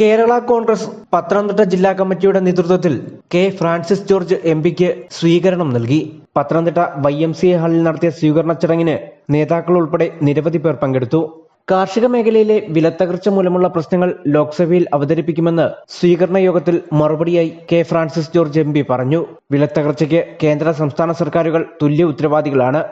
കേരള കോൺഗ്രസ് പത്തനംതിട്ട ജില്ലാ കമ്മിറ്റിയുടെ നേതൃത്വത്തിൽ കെ ഫ്രാൻസിസ് ജോർജ് എം പിക്ക് സ്വീകരണം നൽകി. Pathanamthitta Y M C A ഹാളിൽ നടത്തിയ സ്വീകരണ ചടങ്ങിന് നേതാക്കൾ ഉൾപ്പെടെ നിരവധി പേർ പങ്കെടുത്തു. കാർഷിക മേഖലയിലെ വിലത്തകർച്ച മൂലമുള്ള പ്രശ്നങ്ങൾ ലോക്സഭയിൽ അവതരിപ്പിക്കുമെന്ന് സ്വീകരണ യോഗത്തിൽ മറുപടിയായി K Francis George M P പറഞ്ഞു. വിലത്തകർച്ചയ്ക്ക് കേന്ദ്ര സംസ്ഥാന സർക്കാരുകൾ തുല്യ ഉത്തരവാദികളാണ്.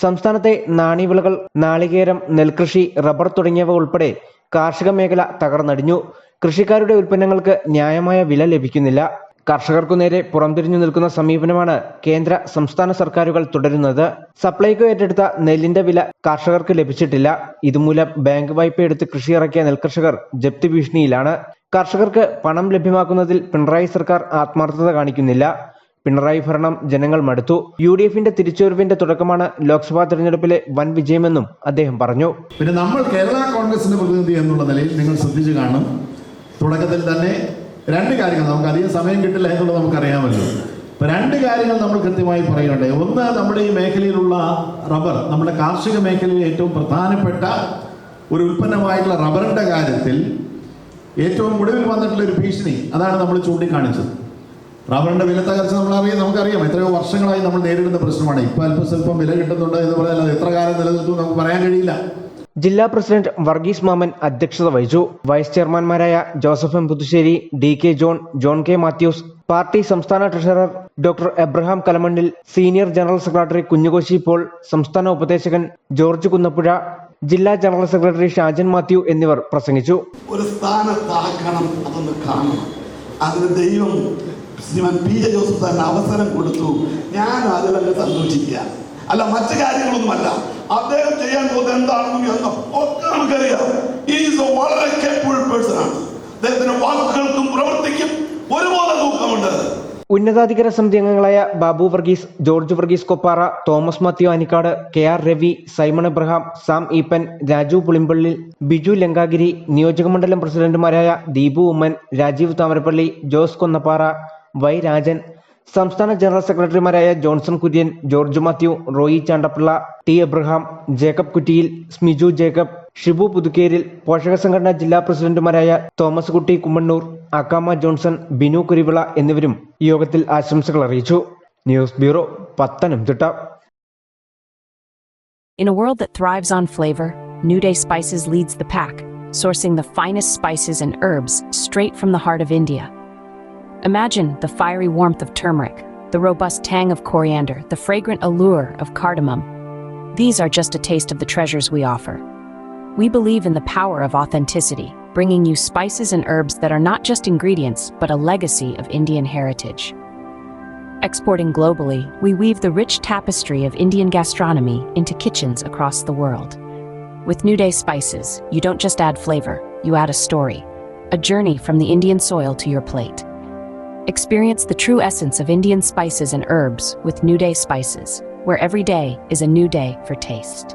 സംസ്ഥാനത്തെ നാണ്യവിളകൾ നാളികേരം നെൽകൃഷി റബ്ബർ തുടങ്ങിയവ ഉൾപ്പെടെ കാർഷിക മേഖല തകർന്നടിഞ്ഞു. കൃഷിക്കാരുടെ ഉൽപ്പന്നങ്ങൾക്ക് ന്യായമായ വില ലഭിക്കുന്നില്ല. കർഷകർക്കു നേരെ പുറംതിരിഞ്ഞു നിൽക്കുന്ന സമീപനമാണ് കേന്ദ്ര സംസ്ഥാന സർക്കാരുകൾ തുടരുന്നത്. സപ്ലൈകോ ഏറ്റെടുത്ത നെല്ലിന്റെ വില കർഷകർക്ക് ലഭിച്ചിട്ടില്ല. ഇതുമൂലം ബാങ്ക് വായ്പ എടുത്ത് കൃഷി ഇറക്കിയ നെൽകർഷകർ ജപ്തി ഭീഷണിയിലാണ്. കർഷകർക്ക് പണം ലഭ്യമാക്കുന്നതിൽ പിണറായി സർക്കാർ ആത്മാർത്ഥത കാണിക്കുന്നില്ല. പിണറായി ഭരണം ജനങ്ങൾ മടുത്തു. യു ഡി എഫിന്റെ തിരിച്ചുവരവിന്റെ തുടക്കമാണ് ലോക്സഭാ തെരഞ്ഞെടുപ്പിലെ വൻ വിജയമെന്നും അദ്ദേഹം പറഞ്ഞു. പിന്നെ നമ്മൾ കേരള കോൺഗ്രസിന്റെ പ്രതിനിധി എന്നുള്ള നിലയിൽ നിങ്ങൾ ശ്രദ്ധിച്ചു കാണും തുടക്കത്തിൽ തന്നെ രണ്ട് കാര്യങ്ങൾ നമുക്ക് അധികം സമയം കിട്ടില്ല എന്നുള്ളത് നമുക്കറിയാമല്ലോ. ഇപ്പൊ രണ്ട് കാര്യങ്ങൾ നമ്മൾ കൃത്യമായി പറയുന്നുണ്ട് ഒന്ന് നമ്മുടെ ഈ മേഖലയിലുള്ള റബ്ബർ നമ്മുടെ കാർഷിക മേഖലയിൽ ഏറ്റവും പ്രധാനപ്പെട്ട ഒരു ഉൽപ്പന്നമായിട്ടുള്ള റബ്ബറിന്റെ കാര്യത്തിൽ ഏറ്റവും ഒടുവിൽ വന്നിട്ടുള്ള ഒരു ഭീഷണി. അതാണ് നമ്മൾ ചൂണ്ടിക്കാണിച്ചത്. റബ്ബറിന്റെ വില തകർച്ച നമ്മൾ അറിയാം നമുക്കറിയാം. എത്രയോ വർഷങ്ങളായി നമ്മൾ നേരിടുന്ന പ്രശ്നമാണ്. ഇപ്പൊ അല്പം സ്വല്പം വില കിട്ടുന്നുണ്ട് എന്ന് അത് എത്ര കാലം നിലനിൽക്കും നമുക്ക് പറയാൻ കഴിയില്ല. ജില്ലാ പ്രസിഡന്റ് വർഗീസ് മാമൻ അധ്യക്ഷത വഹിച്ചു. Vice ചെയർമാൻമാരായ Joseph M Puthussery D K John John K Mathews party സംസ്ഥാന treasurer doctor Abraham Kalamannil senior general secretary Kunjukoshy Paul സംസ്ഥാന ഉപദേശകൻ ജോർജ് കുന്നപ്പുഴ ജില്ലാ ജനറൽ സെക്രട്ടറി ഷാജൻ മാത്യു എന്നിവർ പ്രസംഗിച്ചു. ഒരു സ്ഥാനത്താക്കണം അതൊന്ന് ദൈവം പി എ ജോസഫ് തന്നെ അവസരം കൊടുത്തു. ഞാൻ അതിലങ്ങ് സന്തോഷിക്കുക. അല്ല മറ്റു കാര്യങ്ങളൊന്നുമല്ല. അദ്ദേഹം ചെയ്യാൻ പോകുന്നത് എന്താണെന്നും എന്നും ഒക്കെ നമുക്കറിയാം. ഈസ് വളരെ കേപ്പബിൾ പേഴ്സൺ ആണ്. അദ്ദേഹത്തിന്റെ വാക്കുകൾക്കും പ്രവർത്തിക്കും. ഒരുപോലെ തൂക്കമുണ്ട് ഉന്നതാധികാര സമിതി അംഗങ്ങളായ Babu Varghese George Varghese Koppara Thomas Mathew Anikkad K R Ravi Simon Abraham Sam Eapen Raju Pulimpally Biju Lankagiri നിയോജകമണ്ഡലം പ്രസിഡന്റുമാരായ ദീപു ഉമ്മൻ രാജീവ് താമരപ്പള്ളി ജോസ് കൊന്നപ്പാറ വൈ രാജൻ സംസ്ഥാന ജനറൽ സെക്രട്ടറിമാരായ Johnson Kurian George Mathew Roy Chandappilla T Abraham Jacob Kuttiyil Smiju Jacob Shibu Puthukeril പോഷക സംഘടനാ ജില്ലാ പ്രസിഡന്റുമാരായ Thomas Kutty Kummannoor Akkamma Johnson Binu Kuruvila എന്നിവരും യോഗത്തിൽ ആശംസകൾ അറിയിച്ചു news bureau Pathanamthitta In a world that thrives on flavor, New Day Spices leads the pack, sourcing the finest spices and herbs straight from the heart of India. Imagine the fiery warmth of turmeric, the robust tang of coriander, the fragrant allure of cardamom. These are just a taste of the treasures we offer. We believe in the power of authenticity, bringing you spices and herbs that are not just ingredients, but a legacy of Indian heritage. Exporting globally, we weave the rich tapestry of Indian gastronomy into kitchens across the world. With New Day spices, you don't just add flavor, you add a story, a journey from the Indian soil to your plate. Experience the true essence of Indian spices and herbs with New Day spices, where every day is a new day for taste.